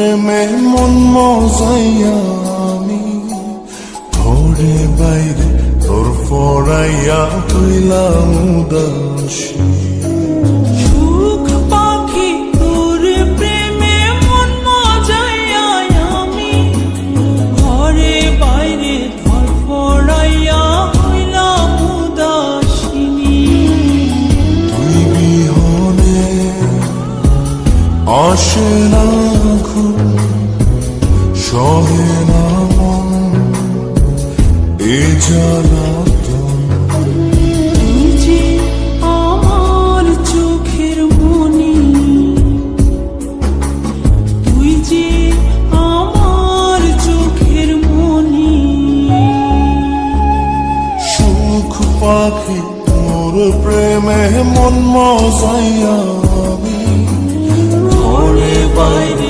মন মজাইয়া আমি। ঘরে বাইরে তোর ফরাইয়া হইলাম উদাসী। সুখ পাখি তোর প্রেমে মন মজাইয়া আমি। ঘরে বাইরে ধরফড়াইয়া হইলাম উদাসিনী। তুই বিহনে আসে না সহে না মন এ জ্বালাতন যে আমার চোখের মনি তুই যে আমার চোখের মনি। সুখ পাখি তোর প্রেমে মন মজাইয়া আমি। ঘরে বাইরে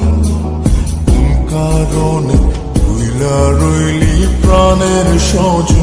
প্রাণের সজনী